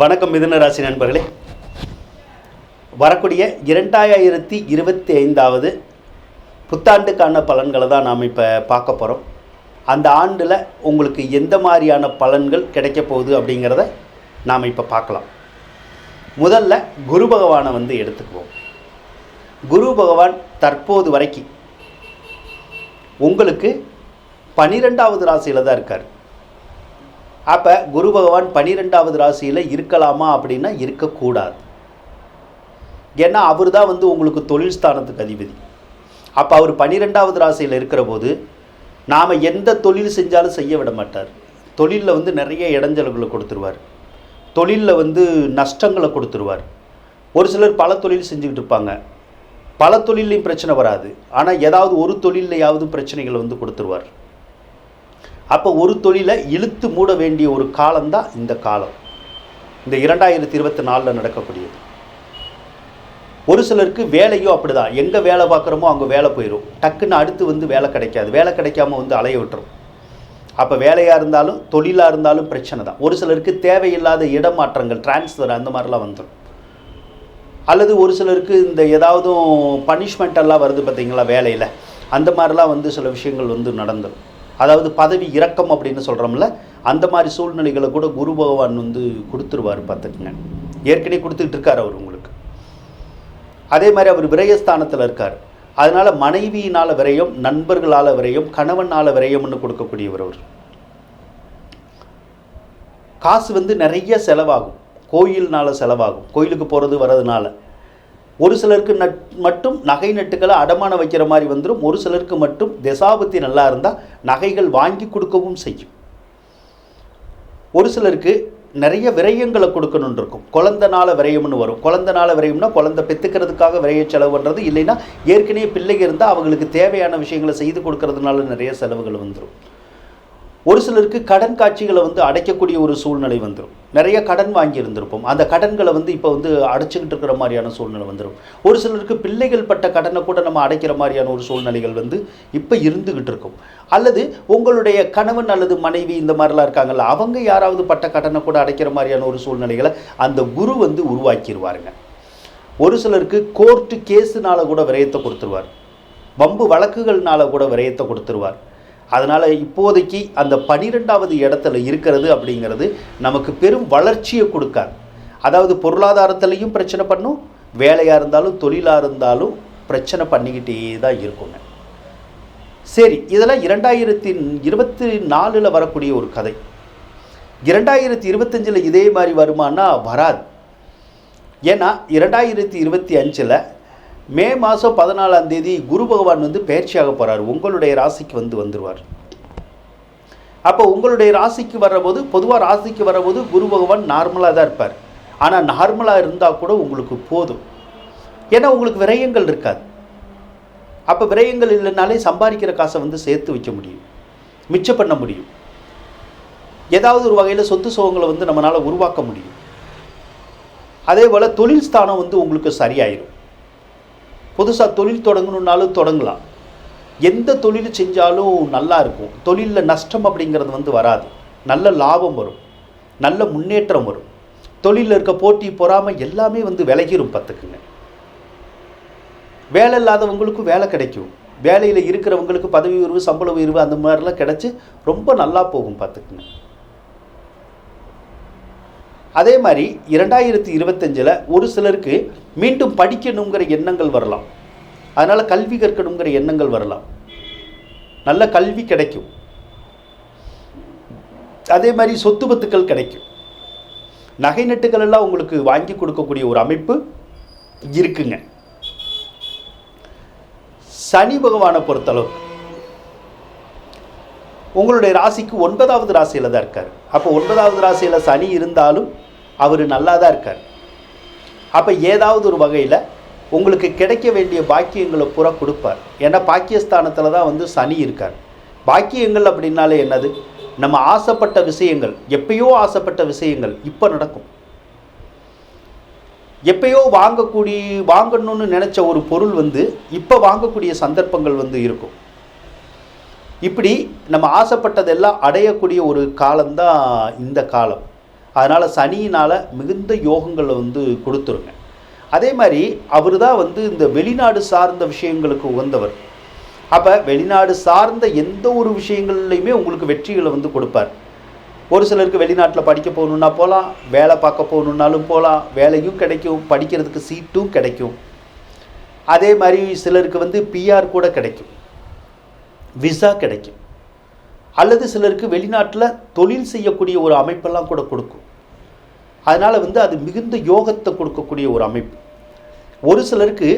வணக்கம் மிதுன ராசி நண்பர்களே. வரக்கூடிய இரண்டாயிரத்தி இருபத்தி ஐந்தாவது புத்தாண்டுக்கான பலன்களை தான் நாம் இப்போ பார்க்க போகிறோம் அந்த ஆண்டில் உங்களுக்கு எந்த மாதிரியான பலன்கள் கிடைக்க போகுது அப்படிங்கிறத நாம் இப்போ பார்க்கலாம். முதல்ல குரு பகவானை வந்து எடுத்துக்குவோம். குரு பகவான் தற்போது வரைக்கும் உங்களுக்கு பனிரெண்டாவது ராசியில் தான் இருக்கார். அப்போ குரு பகவான் பனிரெண்டாவது ராசியில் இருக்கலாமா அப்படின்னா இருக்கக்கூடாது. ஏன்னா அவர் தான் வந்து உங்களுக்கு தொழில் ஸ்தானத்துக்கு அதிபதி. அப்போ அவர் பன்னிரெண்டாவது ராசியில் இருக்கிற போது நாம் எந்த தொழில் செஞ்சாலும் செய்ய விட மாட்டார். தொழிலில் வந்து நிறைய இடைஞ்சல்களை கொடுத்துருவார். தொழிலில் வந்து நஷ்டங்களை கொடுத்துருவார். ஒரு சிலர் பல தொழில் செஞ்சுக்கிட்டு இருப்பாங்க. பல தொழிலையும் பிரச்சனை வராது. ஆனால் ஏதாவது ஒரு தொழிலையாவது பிரச்சனைகளை வந்து கொடுத்துருவார். அப்போ ஒரு தொழிலை இழுத்து மூட வேண்டிய ஒரு காலம்தான் இந்த காலம். இந்த இரண்டாயிரத்தி இருபத்தி நாலில் நடக்கக்கூடியது. ஒரு சிலருக்கு வேலையும் அப்படிதான். எங்கே வேலை பார்க்குறோமோ அங்கே வேலை போயிடும் டக்குன்னு அடுத்து வந்து வேலை கிடைக்காது. வேலை கிடைக்காம வந்து அலைய விட்டுரும். அப்போ வேலையாக இருந்தாலும் தொழிலாக இருந்தாலும் பிரச்சனை தான் ஒரு சிலருக்கு தேவையில்லாத இடமாற்றங்கள் டிரான்ஸ்ஃபர் அந்த மாதிரிலாம் வந்துடும் அல்லது ஒரு சிலருக்கு இந்த ஏதாவதும் பனிஷ்மெண்ட் எல்லாம் வருது பார்த்தீங்களா வேலையில். அந்த மாதிரிலாம் வந்து சில விஷயங்கள் வந்து நடந்துடும் அதாவது பதவி இறக்கம் அப்படின்னு சொல்கிறோம்ல அந்த மாதிரி சூழ்நிலைகளை கூட குரு பகவான் வந்து கொடுத்துருவார் பார்த்துக்குங்க. ஏற்கனவே கொடுத்துக்கிட்டு இருக்கார் அவர் உங்களுக்கு. அதே மாதிரி அவர் விரயஸ்தானத்தில் இருக்கார். அதனால் மனைவியினால் விரயம் நண்பர்களால் விரயம் கணவனால் விரயம்னு கொடுக்கக்கூடியவர் அவர். காசு வந்து நிறைய செலவாகும். கோயில்னால செலவாகும். கோயிலுக்கு போகிறது வர்றதுனால. ஒரு சிலருக்கு நட் மட்டும் நகை நட்டுகளை அடமானம் வைக்கிற மாதிரி வந்துடும் ஒரு சிலருக்கு மட்டும் திசாபத்தி நல்லா இருந்தால் நகைகள் வாங்கி கொடுக்கவும் செய்யும். ஒரு சிலருக்கு நிறைய விரயங்களை கொடுக்கணும்னு இருக்கும். குழந்தனால விரயம்னு வரும். குழந்தனால விரயம்னா குழந்தை பெற்றுக்கிறதுக்காக விரைய செலவு பண்ணுறது இல்லைன்னா ஏற்கனவே பிள்ளைங்க இருந்தால் அவங்களுக்கு தேவையான விஷயங்களை செய்து கொடுக்கறதுனால நிறைய செலவுகள் வந்துடும் ஒரு சிலருக்கு கடன் காட்சிகளை வந்து அடைக்கக்கூடிய ஒரு சூழ்நிலை வந்துடும் நிறைய கடன் வாங்கி இருந்திருப்போம் அந்த கடன்களை வந்து இப்போ வந்து அடைச்சிக்கிட்டு இருக்கிற மாதிரியான சூழ்நிலை வந்துடும் ஒரு சிலருக்கு பிள்ளைகள் பட்ட கடனை கூட நம்ம அடைக்கிற மாதிரியான ஒரு சூழ்நிலைகள் வந்து இப்போ இருந்துக்கிட்டு இருக்கும். அல்லது உங்களுடைய கணவன் அல்லது மனைவி இந்த மாதிரிலாம் இருக்காங்கல்ல அவங்க யாராவது பட்ட கடனை கூட அடைக்கிற மாதிரியான ஒரு சூழ்நிலைகளை அந்த குரு வந்து உருவாக்கிடுவாருங்க ஒரு சிலருக்கு கோர்ட்டு கேஸுனால கூட விரயத்தை கொடுத்துருவார். வம்பு வழக்குகள்னால கூட விரயத்தை கொடுத்துருவார். அதனால் இப்போதைக்கு அந்த பனிரெண்டாவது இடத்துல இருக்கிறது அப்படிங்கிறது நமக்கு பெரும் வளர்ச்சியை கொடுக்காது. அதாவது பொருளாதாரத்திலையும் பிரச்சனை பண்ணும் வேலையாக இருந்தாலும் தொழிலாக இருந்தாலும் பிரச்சனை பண்ணிக்கிட்டே தான் இருக்குங்க. சரி இதெல்லாம் இரண்டாயிரத்தி இருபத்தி நாலில் வரக்கூடிய ஒரு கதை. இரண்டாயிரத்தி இருபத்தஞ்சில் இதே மாதிரி வருமானா வராது. ஏன்னா இரண்டாயிரத்தி இருபத்தி அஞ்சில் மே மாதம் பதினாலாம் தேதி குரு பகவான் வந்து பயிற்சியாக போகிறார் உங்களுடைய ராசிக்கு வந்து வந்துடுவார் அப்போ உங்களுடைய ராசிக்கு வரபோது பொதுவாக ராசிக்கு வரபோது குரு பகவான் நார்மலாக தான் இருப்பார். ஆனால் நார்மலாக இருந்தால் கூட உங்களுக்கு போதும். ஏன்னா உங்களுக்கு விரயங்கள் இருக்காது. அப்போ விரயங்கள் இல்லைனாலே சம்பாதிக்கிற காசை வந்து சேர்த்து வைக்க முடியும். மிச்சம் பண்ண முடியும். ஏதாவது ஒரு வகையில் சொத்து சுகங்களை வந்து நம்மளால் உருவாக்க முடியும். அதே போல் தொழில் ஸ்தானம் வந்து உங்களுக்கு சரியாயிடும் புதுசாக தொழில் தொடங்கணுன்னாலும் தொடங்கலாம். எந்த தொழில் செஞ்சாலும் நல்லா இருக்கும். தொழிலில் நஷ்டம் அப்படிங்கிறது வந்து வராது. நல்ல லாபம் வரும். நல்ல முன்னேற்றம் வரும். தொழிலில் இருக்க போட்டி பொறாமல் எல்லாமே வந்து விலகிரும் பார்த்துக்குங்க. வேலை இல்லாதவங்களுக்கும் வேலை கிடைக்கும். வேலையில் இருக்கிறவங்களுக்கு பதவி உயர்வு சம்பள உயர்வு அந்த மாதிரிலாம் கிடச்சி ரொம்ப நல்லா போகும் பார்த்துக்குங்க. அதே மாதிரி இரண்டாயிரத்தி இருபத்தஞ்சில் ஒரு சிலருக்கு மீண்டும் படிக்கணுங்கிற எண்ணங்கள் வரலாம். அதனால் கல்வி கற்கணுங்கிற எண்ணங்கள் வரலாம். நல்ல கல்வி கிடைக்கும். அதே மாதிரி சொத்து பத்துக்கள் கிடைக்கும். நகை நட்டுகள் எல்லாம் உங்களுக்கு வாங்கி கொடுக்கக்கூடிய ஒரு அமைப்பு இருக்குங்க. சனி பகவானை பொறுத்தளவு உங்களுடைய ராசிக்கு ஒன்பதாவது ராசியில் தான் இருக்கார். அப்போ ஒன்பதாவது ராசியில் சனி இருந்தாலும் அவர் நல்லா தான் இருக்கார். அப்போ ஏதாவது ஒரு வகையில் உங்களுக்கு கிடைக்க வேண்டிய பாக்கியங்களை பூரா கொடுப்பார். ஏன்னா பாக்கியஸ்தானத்தில் தான் வந்து சனி இருக்கார். பாக்கியங்கள் அப்படின்னாலே என்னது? நம்ம ஆசைப்பட்ட விஷயங்கள் எப்பயோ ஆசைப்பட்ட விஷயங்கள் இப்போ நடக்கும். எப்பயோ வாங்கக்கூடிய வாங்கணும்னு நினச்ச ஒரு பொருள் வந்து இப்போ வாங்கக்கூடிய சந்தர்ப்பங்கள் வந்து இருக்கும். இப்படி நம்ம ஆசைப்பட்டதெல்லாம் அடையக்கூடிய ஒரு காலம்தான் இந்த காலம். அதனால் சனியினால் மிகுந்த யோகங்களை வந்து கொடுத்துருங்க. அதே மாதிரி அவர் தான் வந்து இந்த வெளிநாடு சார்ந்த விஷயங்களுக்கு உகந்தவர். அப்போ வெளிநாடு சார்ந்த எந்த ஒரு விஷயங்கள்லையுமே உங்களுக்கு வெற்றிகளை வந்து கொடுப்பார். ஒரு சிலருக்கு வெளிநாட்டில் படிக்க போகணுன்னா போகலாம் வேலை பார்க்க போகணுன்னாலும் போகலாம் வேலையும் கிடைக்கும் படிக்கிறதுக்கு சீட்டும் கிடைக்கும். அதே மாதிரி சிலருக்கு வந்து பிஆர் கூட கிடைக்கும். விசா கிடைக்கும். அல்லது சிலருக்கு வெளிநாட்டில் தொழில் செய்யக்கூடிய ஒரு அமைப்பெல்லாம் கூட கொடுக்கும். அதனால் வந்து அது மிகுந்த யோகத்தை கொடுக்கக்கூடிய ஒரு அமைப்பு. ஒரு சிலருக்கு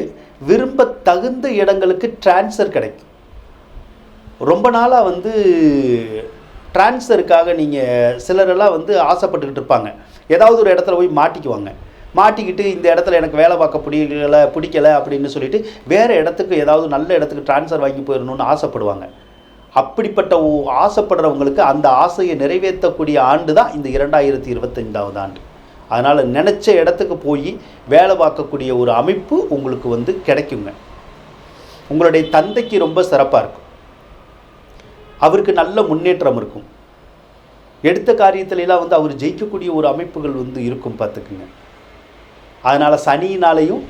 விரும்ப தகுந்த இடங்களுக்கு டிரான்ஸ்ஃபர் கிடைக்கும். ரொம்ப நாளாக வந்து டிரான்ஸ்ஃபருக்காக நீங்கள் சிலரெல்லாம் வந்து ஆசைப்பட்டுக்கிட்டு இருப்பாங்க. ஏதாவது ஒரு இடத்துல போய் மாட்டிக்குவாங்க. மாட்டிக்கிட்டு இந்த இடத்துல எனக்கு வேலை பார்க்க பிடிக்கல பிடிக்கல அப்படின்னு சொல்லிட்டு வேறு இடத்துக்கு ஏதாவது நல்ல இடத்துக்கு ட்ரான்ஸ்ஃபர் வாங்கி போயிடணும்னு ஆசைப்படுவாங்க. அப்படிப்பட்ட ஆசைப்படுறவங்களுக்கு அந்த ஆசையை நிறைவேற்றக்கூடிய ஆண்டு தான் இந்த இரண்டாயிரத்தி இருபத்தைந்தாவது ஆண்டு. அதனால் நினச்ச இடத்துக்கு போய் வேலை பார்க்கக்கூடிய ஒரு அமைப்பு உங்களுக்கு வந்து கிடைக்குங்க. உங்களுடைய தந்தைக்கு ரொம்ப சிறப்பாக இருக்கும். அவருக்கு நல்ல முன்னேற்றம் இருக்கும். எடுத்த காரியத்துலெல்லாம் வந்து அவர் ஜெயிக்கக்கூடிய ஒரு அமைப்புகள் வந்து இருக்கும் பார்த்துக்குங்க. அதனால் சனியினாலையும்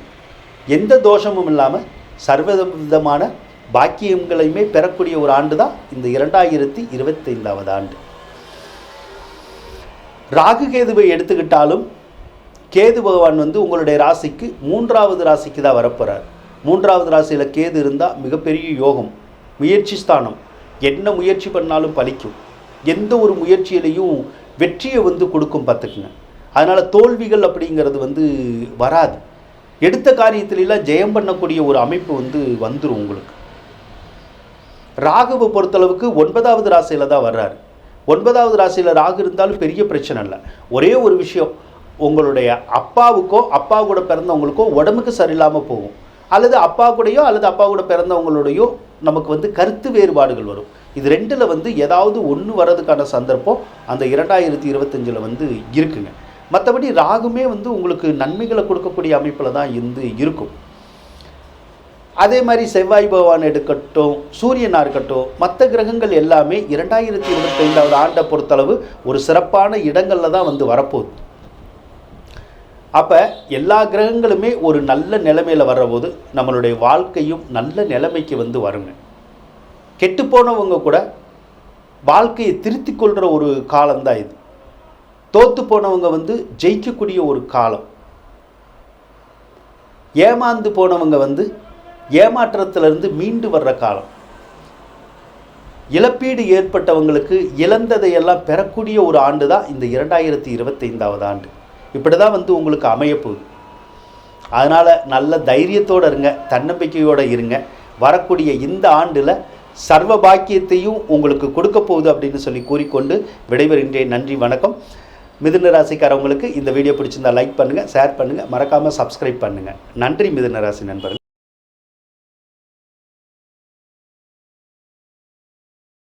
எந்த தோஷமும் இல்லாமல் சர்வ விதமான பாக்கியங்களையுமே பெறக்கூடிய ஒரு ஆண்டு தான் இந்த இரண்டாயிரத்தி இருபத்தைந்தாவது ஆண்டு. ராகு கேதுவை எடுத்துக்கிட்டாலும் கேது பகவான் வந்து உங்களுடைய ராசிக்கு மூன்றாவது ராசிக்கு தான் வரப்போகிறார் மூன்றாவது ராசியில் கேது இருந்தால் மிகப்பெரிய யோகம் முயற்சி ஸ்தானம். என்ன முயற்சி பண்ணாலும் பலிக்கும். எந்த ஒரு முயற்சியிலையும் வெற்றியை வந்து கொடுக்கும் பார்த்துக்குங்க. அதனால் தோல்விகள் அப்படிங்கிறது வந்து வராது. எடுத்த காரியத்திலெல்லாம் ஜெயம் பண்ணக்கூடிய ஒரு அமைப்பு வந்து வந்துடும் உங்களுக்கு. ராகுவை பொறுத்தளவுக்கு ஒன்பதாவது ராசியில் தான் வர்றாரு. ஒன்பதாவது ராசியில் ராகு இருந்தாலும் பெரிய பிரச்சனை இல்லை. ஒரே ஒரு விஷயம் உங்களுடைய அப்பாவுக்கோ அப்பா கூட பிறந்தவங்களுக்கோ உடம்புக்கு சரியில்லாமல் போகும். அல்லது அப்பா கூடயோ அல்லது அப்பா கூட பிறந்தவங்களோடையோ நமக்கு வந்து கருத்து வேறுபாடுகள் வரும். இது ரெண்டில் வந்து ஏதாவது ஒன்று வர்றதுக்கான சந்தர்ப்பம் அந்த இரண்டாயிரத்தி இருபத்தஞ்சில் வந்து இருக்குங்க. மற்றபடி ராகுமே வந்து உங்களுக்கு நன்மைகளை கொடுக்கக்கூடிய அமைப்பில் தான் இருந்து இருக்கும். அதே மாதிரி செவ்வாய் பகவான் எடுக்கட்டும் சூரியனாக இருக்கட்டும் மற்ற கிரகங்கள் எல்லாமே இரண்டாயிரத்தி இருபத்தைந்தாவது ஆண்டை பொறுத்தளவு ஒரு சிறப்பான இடங்களில் தான் வந்து வரப்போகுது. அப்போ எல்லா கிரகங்களுமே ஒரு நல்ல நிலைமையில் வர்றபோது நம்மளுடைய வாழ்க்கையும் நல்ல நிலைமைக்கு வந்து வருங்க. கெட்டுப்போனவங்க கூட வாழ்க்கையை திருத்தி கொள்கிற ஒரு காலம்தான் இது. தோத்து போனவங்க வந்து ஜெயிக்கக்கூடிய ஒரு காலம். ஏமாந்து போனவங்க வந்து ஏமாற்றத்திலிருந்து மீண்டு வர்ற காலம். இழப்பீடு ஏற்பட்டவங்களுக்கு இழந்ததையெல்லாம் பெறக்கூடிய ஒரு ஆண்டு தான் இந்த இரண்டாயிரத்தி இருபத்தைந்தாவது ஆண்டு. இப்படி தான் வந்து உங்களுக்கு அமையப்போகுது அதனால் நல்ல தைரியத்தோடு இருங்க தன்னம்பிக்கையோடு இருங்க. வரக்கூடிய இந்த ஆண்டில் சர்வ பாக்கியத்தையும் உங்களுக்கு கொடுக்க போகுது அப்படின்னு சொல்லி கூறிக்கொண்டு விடைபெறுகின்றேன் நன்றி வணக்கம். மிதுன ராசிக்காரவங்களுக்கு இந்த வீடியோ பிடிச்சிருந்தா லைக் பண்ணுங்கள் ஷேர் பண்ணுங்கள் மறக்காமல் சப்ஸ்கிரைப் பண்ணுங்கள் நன்றி மிதுன ராசி நண்பர்கள்.